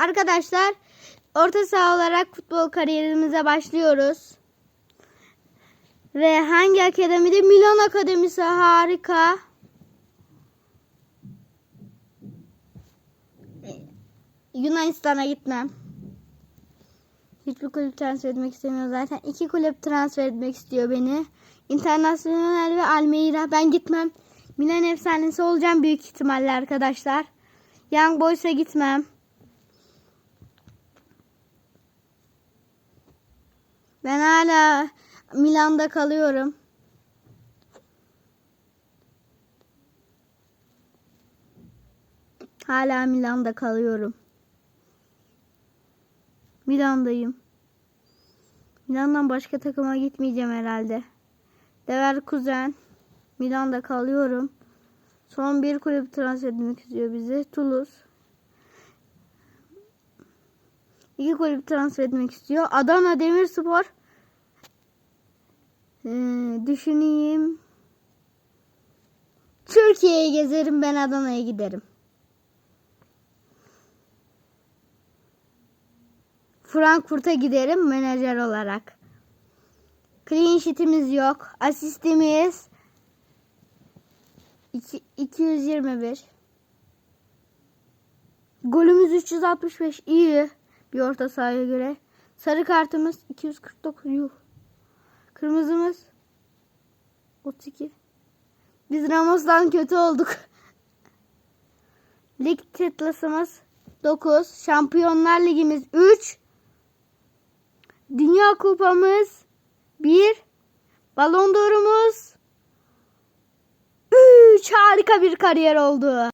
Arkadaşlar orta saha olarak futbol kariyerimize başlıyoruz. Ve hangi akademide? Milan Akademisi harika. Yunanistan'a gitmem. Hiçbir kulüp transfer etmek istemiyor zaten. İki kulüp transfer etmek istiyor beni. Internasyonel ve Almeida. Ben gitmem. Milan efsanesi olacağım büyük ihtimalle arkadaşlar. Young Boys'a gitmem. Ben hala Milan'da kalıyorum. Hala Milan'da kalıyorum. Milan'dayım. Milan'dan başka takıma gitmeyeceğim herhalde. Dever Kuzen. Milan'da kalıyorum. Son bir kulüp transfer etmek istiyor bizi. Toulouse. İki kulüp transfer etmek istiyor. Adana Demirspor. Ee, düşüneyim. Türkiye'yi gezerim ben Adana'ya giderim. Frankfurt'a giderim menajer olarak. Clean sheet'imiz yok. Asistimiz iki- 221. Golümüz 365 iyi bir orta sahaya göre. Sarı kartımız 249 yuh. Kırmızımız 32. Biz Ramos'tan kötü olduk. Lig titlasımız 9. Şampiyonlar Ligimiz 3. Dünya Kupamız 1. Balon d'Or'umuz 3. Harika bir kariyer oldu.